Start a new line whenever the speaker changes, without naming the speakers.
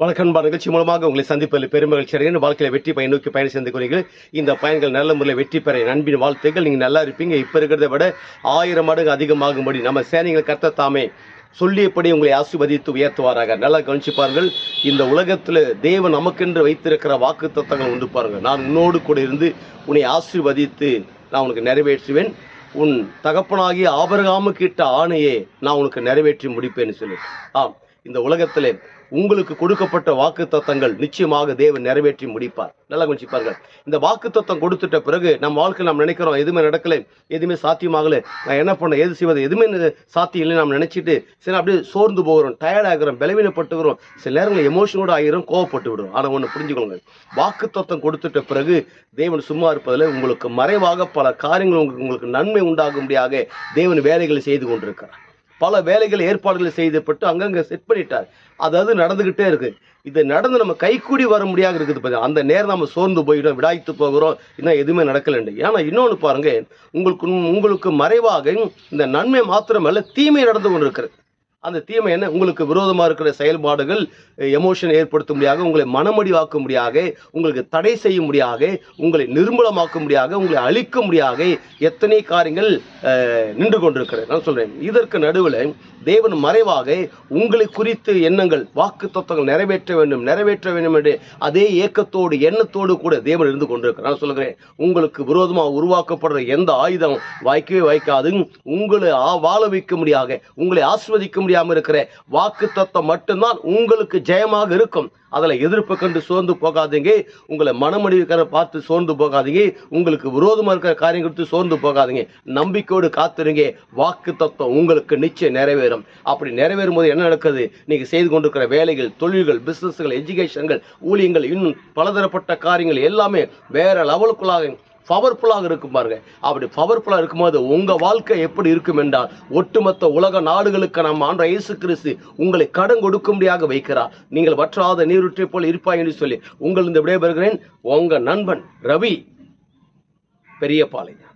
வணக்கம் நிகழ்ச்சி மூலமாக உங்களை சந்திப்பதில் பெருமகிழ்ச்சி அடைகிறேன். வாழ்க்கையில் வெற்றி பயன் நோக்கி பயணம் செய்து கொள்கிறீர்கள். இந்த பயன்கள் நல்ல முறையில் வெற்றி பெற நண்பின் வாழ்த்துக்கள். நீங்கள் நல்லா இருப்பீங்க. இப்போ இருக்கிறத விட ஆயிரம் மடங்கு அதிகமாகும்படி நம்ம சேனைகள் கர்த்த தாமே சொல்லியபடி உங்களை ஆசீர்வதித்து உயர்த்துவாராக. நல்லா கவனிச்சு பாருங்கள். இந்த உலகத்தில் தேவன் நமக்கென்று வைத்திருக்கிற வாக்கு தத்தங்கள் உண்டு பாருங்கள். நான் உன்னோடு கூட இருந்து உன்னை ஆசீர்வதித்து நான் உனக்கு நிறைவேற்றுவேன். உன் தகப்பனாகிய ஆபரகாமுக்கு இட்ட ஆணையை நான் உனக்கு நிறைவேற்றி முடிப்பேன்னு சொல்லி. ஆம். இந்த உலகத்திலே உங்களுக்கு கொடுக்கப்பட்ட வாக்கு தத்தங்கள் நிச்சயமாக தேவன் நிறைவேற்றி முடிப்பார். நல்லா கொஞ்சிப்பார்கள் இந்த வாக்கு தத்தம் கொடுத்துட்ட பிறகு நம்ம வாழ்க்கை நாம் நினைக்கிறோம் எதுவுமே நடக்கல எதுவுமே சாத்தியமாகல. நான் என்ன பண்ண எது செய்வது எதுவுமே சாத்தியம் இல்லை நாம் நினைச்சிட்டு சரி அப்படியே சோர்ந்து போகிறோம் டயர்டாகிறோம் பலவீனப்பட்டுகிறோம். சில நேரங்களில் எமோஷனோட ஆகிறோம் கோவப்பட்டு விடும் ஆனால் ஒன்று புரிஞ்சுக்கோங்க. வாக்கு தத்தம் கொடுத்துட்ட பிறகு தேவன் சும்மா இருப்பதில் உங்களுக்கு மறைவாக பல காரியங்கள் உங்களுக்கு உங்களுக்கு நன்மை உண்டாகும்படியாக தேவன் வேலைகளை செய்து கொண்டிருக்கிறார். பல வேலைகள் ஏற்பாடுகளை செய்தப்பட்டு அங்கங்கே செட் பண்ணிட்டார். அதாவது நடந்துக்கிட்டே இருக்குது இது நடந்து நம்ம கைக்கூடி வர முடியாது இருக்குது பாருங்க. அந்த நேரம் நம்ம சோர்ந்து போயிடும் விடாய்த்து போகிறோம். இன்னும் எதுவுமே நடக்கலண்டு ஏன்னா இன்னொன்று பாருங்கள் உங்களுக்கு உங்களுக்கு மறைவாக இந்த நன்மை மாத்திரமல்ல தீமை நடந்து கொண்டு இருக்கிறது அந்த தீமை என்ன? உங்களுக்கு விரோதமாக இருக்கிற செயல்பாடுகள் எமோஷன் ஏற்படுத்தும் முடியாக உங்களை மனமடிவாக்க முடியாக உங்களுக்கு தடை செய்ய முடியாக உங்களை நிர்மூலமாக்க முடியாக உங்களை அழிக்க முடியாக எத்தனை காரியங்கள் நின்று கொண்டிருக்கிறது. நான் சொல்கிறேன் இதற்கு நடுவில் தேவன் மறைவாக உங்களை குறித்து எண்ணங்கள் வாக்கு தத்துவங்கள் நிறைவேற்ற வேண்டும் நிறைவேற்ற வேண்டும் என்று அதே ஏக்கத்தோடு எண்ணத்தோடு கூட தேவன் இருந்து கொண்டிருக்கிறார். நான் சொல்கிறேன் உங்களுக்கு விரோதமாக உருவாக்கப்படுற எந்த ஆயுதம் வாய்க்கவே வாய்க்காது உங்களை ஆ- வாழ வைக்க முடியாக உங்களை ஆஸ்வதிக்க முடியாமல் இருக்கிற வாக்கு தத்துவம் மட்டும்தான் உங்களுக்கு ஜெயமாக இருக்கும். அதில் எதிர்ப்பு கண்டு சோர்ந்து போகாதீங்க. உங்களை மனமடிவுக்கார பார்த்து சோர்ந்து போகாதீங்க. உங்களுக்கு விரோதமாக இருக்கிற காரியம் கொடுத்து சோர்ந்து போகாதீங்க. நம்பிக்கையோடு காத்துருங்க. வாக்கு தத்துவம் உங்களுக்கு நிச்சயம் நிறைவேறும். அப்படி நிறைவேறும் போது என்ன நடக்குது? நீங்க செய்து கொண்டிருக்கிற வேலைகள் தொழில்கள் பிசினஸ்கள் எஜுகேஷன்கள் ஊழியங்கள் இன்னும் பலதரப்பட்ட காரியங்கள் எல்லாமே வேற லெவலுக்குள்ளாக பவர்ஃபுல்லாக இருக்கும் பாருங்க. அப்படி பவர்ஃபுல்லாக இருக்கும்போது உங்கள் வாழ்க்கை எப்படி இருக்கும் என்றால் ஒட்டுமொத்த உலக நாடுகளுக்கு நம்ம ஆண்ட இயேசு கிறிஸ்து உங்களை கடன் கொடுக்கும்படியாக வைக்கிறார். நீங்கள் வற்றாத நீருற்றை போல் இருப்பாய் என்று சொல்லி உங்கள் இந்த விடைபெறுகிறேன். உங்கள் நண்பன் ரவி பெரியபாளையம்